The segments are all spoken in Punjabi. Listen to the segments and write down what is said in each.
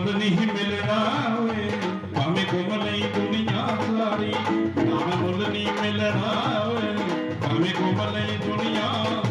ਮੁੱਲ ਨਹੀਂ ਮਿਲਣਾ ਓਏ। ਭਾਵੇਂ ਘੁੰਮ ਲਈ ਦੁਨੀਆ ਸਾਰੀ ਨਾਮ ਮੁੱਲ ਨਹੀਂ ਮਿਲਣਾ ਓਏ। ਭਾਵੇਂ ਘੁੰਮ ਲਈ ਦੁਨੀਆ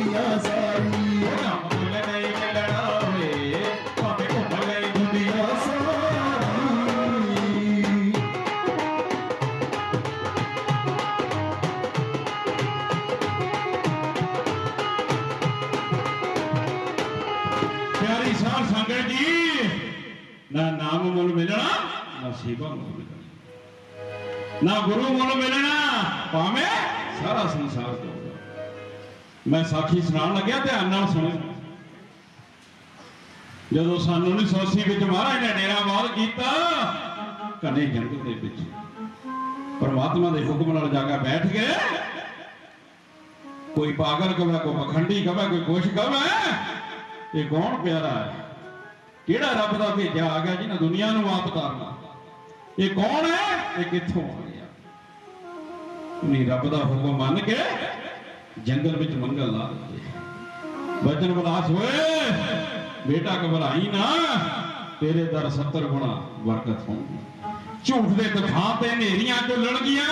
ਘੁੰਮ ਲਈ ਦੁਨੀਆ ਸਾਰੀ ਨਾਮ ਮੁੱਲ ਨਹੀਂ ਮਿਲਣਾ ਓਏ ਭਾਵੇਂ ਘੁੰਮ ਲਈ ਦੁਨੀਆ ਦੁਨੀਆ ਸਾਰੀ ਪਿਆਰੀ ਸਾਧ ਸੰਗਤ ਮੈਂ ਸਾਖੀ ਸੁਣਾਉਣ ਲੱਗਿਆ, ਧਿਆਨ ਨਾਲ ਸੁਣੋ। ਜਦੋਂ ਸਾਨੂੰ 1980 ਵਿੱਚ ਮਹਾਰਾਜ ਨੇ ਡੇਰਾ ਬਾਦ ਕੀਤਾ, ਕਨੇ ਜੰਗਲ ਦੇ ਵਿੱਚ। ਪਰਮਾਤਮਾ ਦੇ ਹੁਕਮ ਨਾਲ ਜਾ ਕੇ ਬੈਠ ਗਏ। ਕੋਈ ਪਾਗਲ ਕਵੇ, ਕੋਈ ਪਖੰਡੀ ਕਵੇ, ਕੋਈ ਕੁਛ ਕਵੇ, ਇਹ ਕੌਣ ਪਿਆਰਾ ਹੈ? ਕਿਹੜਾ ਰੱਬ ਦਾ ਭੇਜਿਆ ਆ ਗਿਆ ਜਿਹਨੇ ਦੁਨੀਆ ਨੂੰ ਆਪ ਤਾਰਨਾ ਇਹ ਕੌਣ ਹੈ? ਇਹ ਕਿੱਥੋਂ ਆ ਗਿਆ? ਨਹੀਂ, ਰੱਬ ਦਾ ਹੁਕਮ ਮੰਨ ਕੇ ਜੰਗਲ ਵਿੱਚ ਮੰਗਲ ਲਾ ਦਿੱਤੇ। ਬਚਨ ਬਲਾਸ ਹੋਏ। ਬੇਟਾ ਘਬਰਾਈ ਨਾ। ਤੇਰੇ ਦਰ 70 ਗੁਣਾ ਬਰਕਤ ਹੋਊਗੀ। ਝੂਠ ਦੇ ਤਖਾਂ ਤੇ ਨੇਰੀਆਂ ਚੱਲਣਗੀਆਂ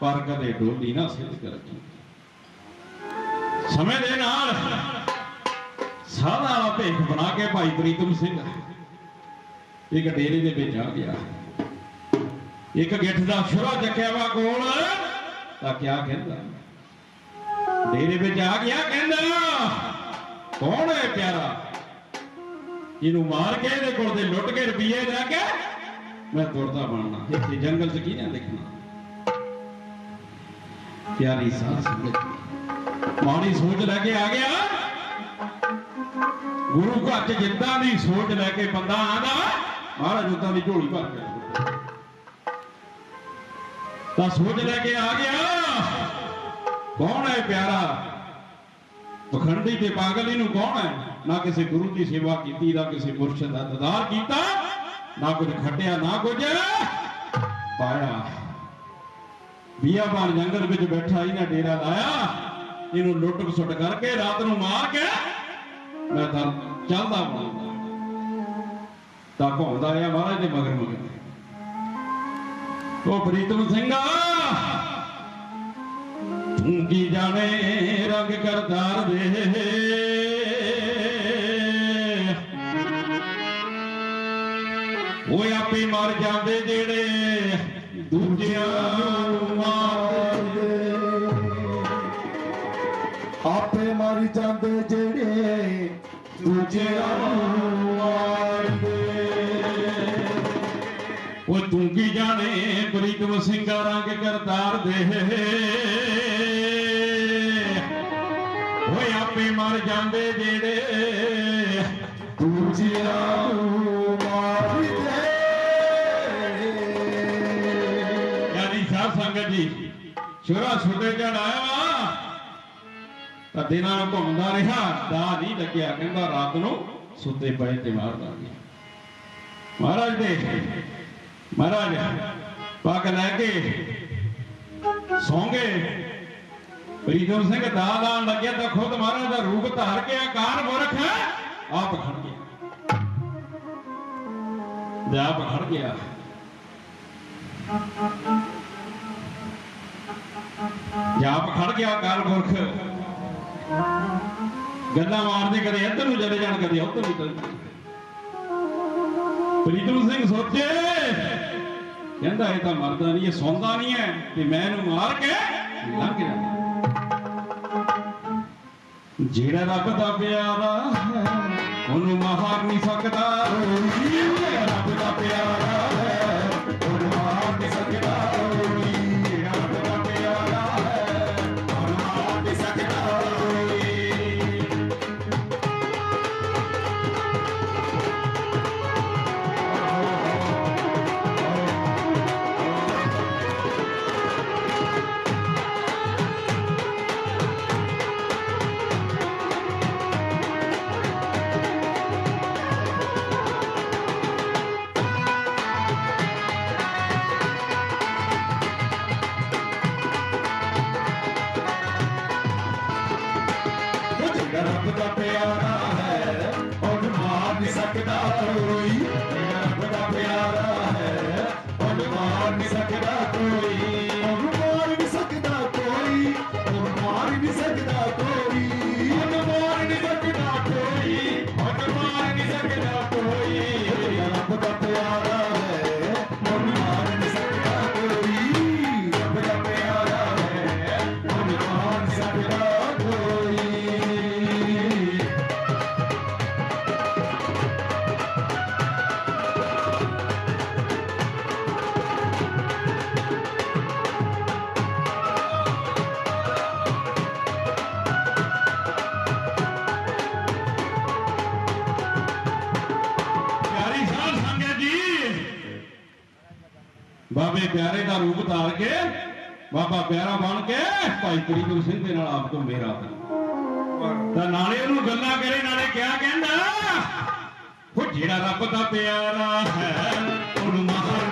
ਪਰ ਕਦੇ ਡੋਲੀ ਨਾ ਸਿੱਧ ਕਰਦੀ ਸਮੇਂ ਦੇ ਨਾਲ ਸਾਦਾ ਵਾਲਾ ਭੇਖ ਬਣਾ ਕੇ ਭਾਈ ਪ੍ਰੀਤਮ ਸਿੰਘ ਇੱਕ ਡੇਰੇ ਦੇ ਵਿੱਚ ਆ ਗਿਆ। ਇੱਕ ਗਿੱਠ ਦਾ ਛੁਰਾ ਚੱਕਿਆ ਵਾ ਕੋਲ। ਤਾਂ ਕਿਆ ਕਹਿੰਦਾ? ਡੇਰੇ ਵਿੱਚ ਆ ਗਿਆ ਕਹਿੰਦਾ, ਕੌਣ ਹੈ ਪਿਆਰਾ? ਇਹਨੂੰ ਮਾਰ ਕੇ ਇਹਦੇ ਕੋਲ ਦੇ ਲੁੱਟ ਕੇ ਰੁਪਈਏ ਲੈ ਕੇ ਮੈਂ ਤੁਰਦਾ ਬਣਨਾ। ਇੱਥੇ ਜੰਗਲ 'ਚ ਕੀ ਨਾ ਦੇਖਣਾ। ਪਿਆਰੀ ਸਾਧ ਸੰਗਤ, ਮਾੜੀ ਸੋਚ ਲੈ ਕੇ ਆ ਗਿਆ। ਗੁਰੂ ਘਰ 'ਚ ਜਿੱਦਾਂ ਦੀ ਸੋਚ ਲੈ ਕੇ ਬੰਦਾ ਆਂਦਾ ਮਹਾਰਾਜ ਉਦਾਂ ਦੀ ਝੋਲੀ ਭਰ ਕੇ ਤਾਂ ਸੋਚ ਲੈ ਕੇ ਆ ਗਿਆ। ਕੌਣ ਹੈ ਪਿਆਰਾ? ਪਖੰਡੀ ਤੇ ਪਾਗਲ ਇਹਨੂੰ ਕੌਣ ਹੈ? ਨਾ ਕਿਸੇ ਗੁਰੂ ਦੀ ਸੇਵਾ ਕੀਤੀ, ਨਾ ਕਿਸੇ ਮੁਰਸ਼ਿਦ ਦਾ ਦਦਾਰ ਕੀਤਾ, ਨਾ ਕੁਝ ਖੱਟਿਆ, ਨਾ ਕੁਝ ਪਾਇਆ। ਬੀਆਬਾਨ ਜੰਗਲ ਵਿੱਚ ਬੈਠਾ, ਇਹਨਾਂ ਡੇਰਾ ਲਾਇਆ। ਇਹਨੂੰ ਲੁੱਟ ਸੁੱਟ ਕਰਕੇ ਰਾਤ ਨੂੰ ਮਾਰ ਕੇ ਮੈਂ ਤਾਂ ਚੱਲਦਾ ਬਣਾਉਂਦਾ ਤਾਂ ਘੁੰਮਦਾ ਆ ਮਹਾਰਾਜ ਦੇ ਮਗਰ ਮਗਰ ਉਹ ਪ੍ਰੀਤਮ ਸਿੰਘਾ ਗੂੰਗੀ ਜਾਵੇ ਰੰਗ ਕਰਦਾਰ ਦੇ। ਉਹ ਆਪੇ ਮਰ ਜਾਂਦੇ ਜਿਹੜੇ ਦੂਜਿਆਂ ਨੂੰ ਮਾਰਦੇ। ਆਪੇ ਮਰ ਜਾਂਦੇ ਜਿਹੜੇ ਦੂਜਿਆਂ ਉਹ ਤੂੰ ਜਾਣੇ, ਪ੍ਰੀਤਮ ਸਿੰਘਾ ਰੰਗ ਕਰਤਾਰ ਦੇ। ਮਰ ਜਾਂਦੇ ਜਿਹੜੇ ਦੂਜਿਆਂ ਨੂੰ ਮਾਰਦੇ। ਯਾਨੀ ਸਾਧ ਸੰਗਤ ਜੀ ਸ਼ੁਰਾ ਛੁੱਟੇ ਜੜ ਤਾਂ ਦਿਨਾਂ ਨੂੰ ਘੁੰਮਦਾ ਰਿਹਾ ਦਾ ਨਹੀਂ ਲੱਗਿਆ, ਕਹਿੰਦਾ ਰਾਤ ਨੂੰ ਸੁੱਤੇ ਪਏ ਤੇ ਮਾਰਦਾ ਗਿਆ। ਮਹਾਰਾਜ ਦੇ, ਮਹਾਰਾਜ, ਪੱਗ ਲੈ ਕੇ ਸੌਂਗੇ ਪ੍ਰੀਤਮ ਸਿੰਘ ਦਾ ਲਾਣ ਲੱਗਿਆ ਤਾਂ ਖੁਦ ਮਹਾਰਾਜ ਦਾ ਰੂਪ ਧਾਰ ਕੇ ਆਕਾਰ ਮੁਰਖ ਆਪ ਖੜ ਗਿਆ। ਤੇ ਆਪ ਖੜ ਗਿਆ। ਜਾਪ ਖੜ ਗਿਆ ਕਾਲ ਪੁਰਖ। ਗੱਲਾਂ ਮਾਰਦੇ ਕਦੇ ਇੱਧਰ ਨੂੰ ਚਲੇ ਜਾਣ, ਕਦੇ ਉੱਧਰ ਨੂੰ ਚਲੇ ਜਾਣ। ਪ੍ਰੀਤਮ ਸਿੰਘ ਸੋਚੇ, ਕਹਿੰਦਾ ਇਹ ਤਾਂ ਮਰਦਾ ਨਹੀਂ ਇਹ ਸੌਂਦਾ ਨਹੀਂ ਹੈ, ਤੇ ਮੈਂ ਇਹਨੂੰ ਮਾਰ ਕੇ ਲੰਘ ਜਾਣਾ ਜਿਹੜਾ ਰੱਬ ਦਾ ਪਿਆਰਾ ਹੈ ਉਹਨੂੰ ਮਾਰ ਨਹੀਂ ਸਕਦਾ। ਜਿਹੜਾ ਬਾਬੇ ਪਿਆਰੇ ਦਾ ਰੂਪ ਧਾਰ ਕੇ ਬਾਬਾ ਪਿਆਰਾ ਬਣ ਕੇ ਭਾਈ ਪ੍ਰੀਤਮ ਸਿੰਘ ਦੇ ਨਾਲ ਆਪ ਤੋਂ ਮੇਰਾ ਤਾਂ ਨਾਲੇ ਉਹਨੂੰ ਗੱਲਾਂ ਕਰੇ, ਨਾਲੇ ਕਿਆ ਕਹਿੰਦਾ? ਉਹ ਜਿਹੜਾ ਰੱਬ ਦਾ ਪਿਆਰਾ ਹੈ, ਉਹਨੂੰ ਮਾਰ